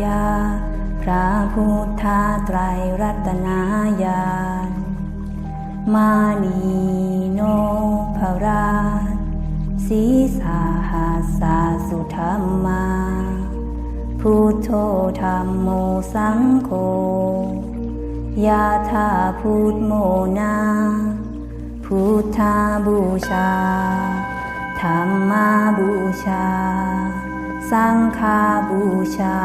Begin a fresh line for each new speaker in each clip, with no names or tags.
ายาพระพุทธาไตรรัตนายานมานีโนภราชสีสาหาสาสุธรรมา พุทโธธรรมโมสังโฆยาธาพุทโมนา พุทธาบูชา ธรรมาบูชา สังฆาบูชา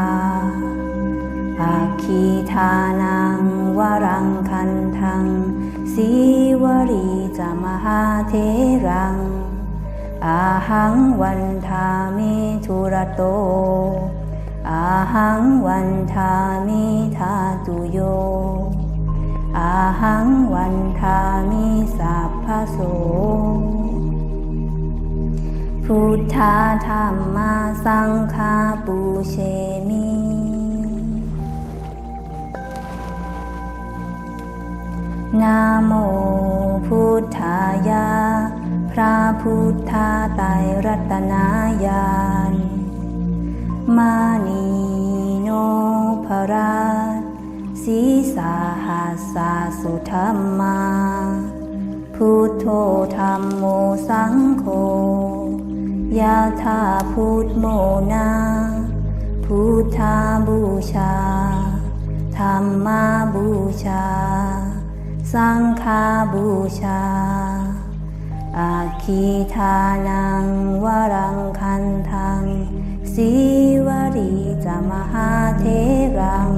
อาคีทานังวรังคันทังสีวรีจามหาเทรัง อาหังวันทามิทุระโต อาหังวันทามิทาตุโย อาหังวันทามิสัพพโส พุทธาธรรมาสังฆาปูเชมินะโมพุทธายา พระพุทธาไตรรัตนายาน มานีโนภราชสีสาหาสาสุธรรมา พุทโธธรรมโมสังโฆ ยาธาพุทโมนาพุทธาบูชา ธรรมาบูชา สังฆาบูชา อาคีทานังวรังคันทังสีวรีจามหาเทรัง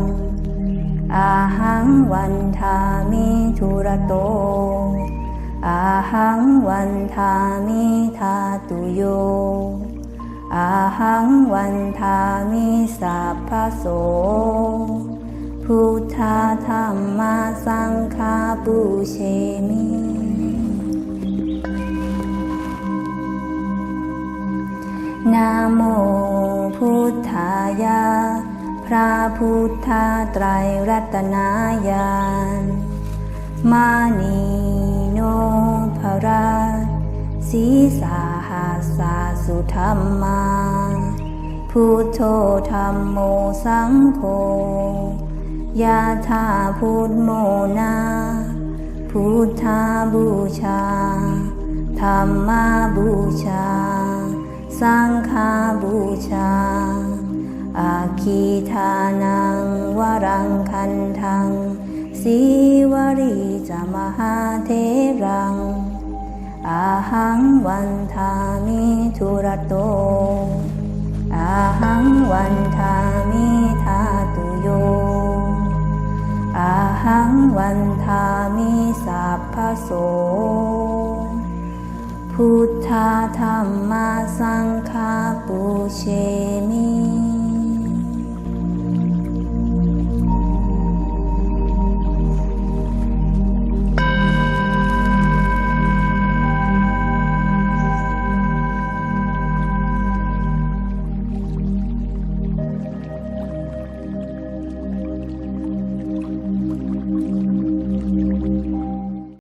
อาหังวันทามิทุระโต อาหังวันทามิทาตุโย อาหังวันทามิสัพพโส พุทธาธรรมาสังฆาปูเชมินะโมพุทธายา พระพุทธาไตรรัตนายาน มานี ราสีสาหาสาสุธรรมาพุทโธธรรมโมสังโฆยาธาพุทโมนาพุทธาบูชา ธรรมาบูชา สังฆาบูชา อาคีทานังวรังคันทังสีวรีจามหาเทรัง อาหังวันทามิทุระโตอาหังวันทามิทาตุโยอาหังวันทามิสัพพโส พุทธาธรรมาสังฆาปูเชมิ